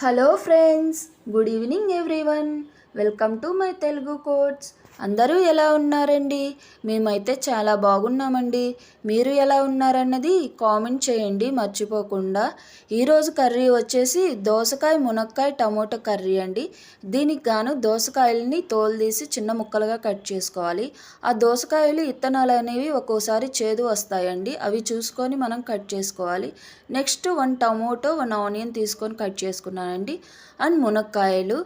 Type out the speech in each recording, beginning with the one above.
Hello friends, good evening everyone. Welcome to my Telugu quotes. అందరూ ఎలా ఉన్నారండి? మేమైతే చాలా బాగున్నామండి. మీరు ఎలా ఉన్నారన్నది కామెంట్ చేయండి మర్చిపోకుండా. ఈరోజు కర్రీ వచ్చేసి దోసకాయ మునక్కాయ టమోటో కర్రీ అండి. దీనికి గాను దోసకాయలని తోలుదీసి చిన్న ముక్కలుగా కట్ చేసుకోవాలి. ఆ దోసకాయలు ఇత్తనాలు అనేవి ఒక్కోసారి చేదు వస్తాయండి. అవి చూసుకొని మనం కట్ చేసుకోవాలి. Next one tomato one onion తీసుకొని కట్ చేసుకున్నానండి. అండ్ మునక్కాయలు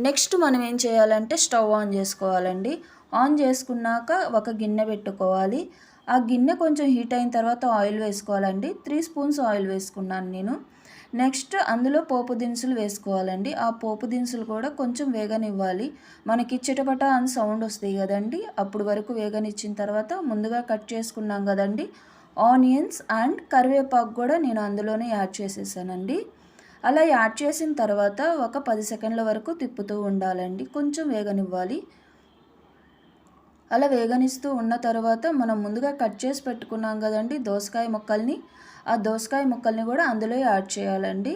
నెక్స్ట్ మనం ఏం చేయాలంటే స్టవ్ ఆన్ చేసుకోవాలండి. ఆన్ చేసుకున్నాక ఒక గిన్నె పెట్టుకోవాలి. ఆ గిన్నె కొంచెం హీట్ అయిన తర్వాత ఆయిల్ వేసుకోవాలండి. త్రీ స్పూన్స్ ఆయిల్ వేసుకున్నాను నేను. నెక్స్ట్ అందులో పోపు దినుసులు వేసుకోవాలండి. ఆ పోపు దినుసులు కూడా కొంచెం వేగనివ్వాలి. మనకి చిటపట అని సౌండ్ వస్తాయి కదండి. అప్పుడు వరకు వేగనిచ్చిన తర్వాత ముందుగా కట్ చేసుకున్నాం కదండి. ఆనియన్స్ అండ్ కరివేపాకు కూడా నేను అందులోనే యాడ్ చేసేసానండి. అలా యాడ్ చేసిన తర్వాత ఒక పది సెకండ్ల వరకు తిప్పుతూ ఉండాలండి. కొంచెం వేగనివ్వాలి. అలా వేగనిస్తూ ఉన్న తర్వాత మనం ముందుగా కట్ చేసి పెట్టుకున్నాం కదండి దోసకాయ ముక్కల్ని. ఆ దోసకాయ ముక్కల్ని కూడా అందులో యాడ్ చేయాలండి.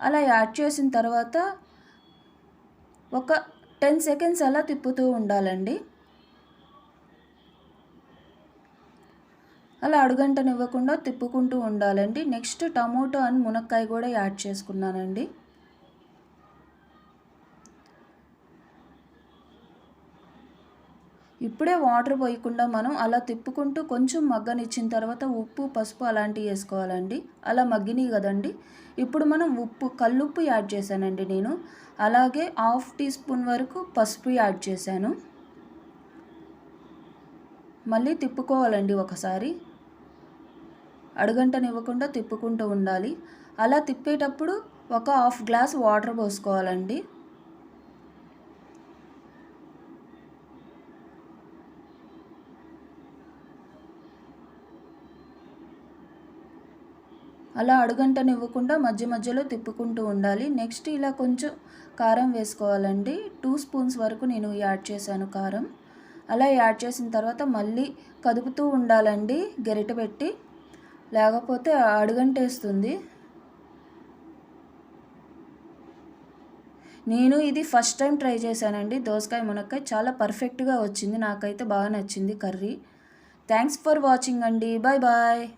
అలా యాడ్ చేసిన తర్వాత ఒక టెన్ సెకండ్స్ అలా తిప్పుతూ ఉండాలండి. అలా అడుగంటనివ్వకుండా తిప్పుకుంటూ ఉండాలండి. నెక్స్ట్ టమోటో అండ్ మునక్కాయ కూడా యాడ్ చేసుకున్నానండి. ఇప్పుడే వాటర్ పోయకుండా మనం అలా తిప్పుకుంటూ కొంచెం మగ్గనిచ్చిన తర్వాత ఉప్పు పసుపు అలాంటివి వేసుకోవాలండి. అలా మగ్గినాయి కదండి. ఇప్పుడు మనం ఉప్పు కల్లుప్పు యాడ్ చేశానండి నేను. అలాగే హాఫ్ టీ స్పూన్ వరకు పసుపు యాడ్ చేశాను. మళ్ళీ తిప్పుకోవాలండి ఒకసారి. అడుగంటనివ్వకుండా తిప్పుకుంటూ ఉండాలి. అలా తిప్పేటప్పుడు ఒక హాఫ్ గ్లాస్ వాటర్ పోసుకోవాలండి. అలా అడుగంటనివ్వకుండా మధ్య మధ్యలో తిప్పుకుంటూ ఉండాలి. నెక్స్ట్ ఇలా కొంచెం కారం వేసుకోవాలండి. టూ స్పూన్స్ వరకు నేను యాడ్ చేశాను కారం. అలా యాడ్ చేసిన తర్వాత మళ్ళీ కదుపుతూ ఉండాలండి. గరిట పెట్టి లేకపోతే అడుగంటేస్తుంది. నేను ఇది ఫస్ట్ టైం ట్రై చేశానండి. దోసకాయ మునక్కాయ చాలా పర్ఫెక్ట్గా వచ్చింది. నాకైతే బాగా నచ్చింది కర్రీ. థ్యాంక్స్ ఫర్ వాచింగ్ అండి. Bye bye.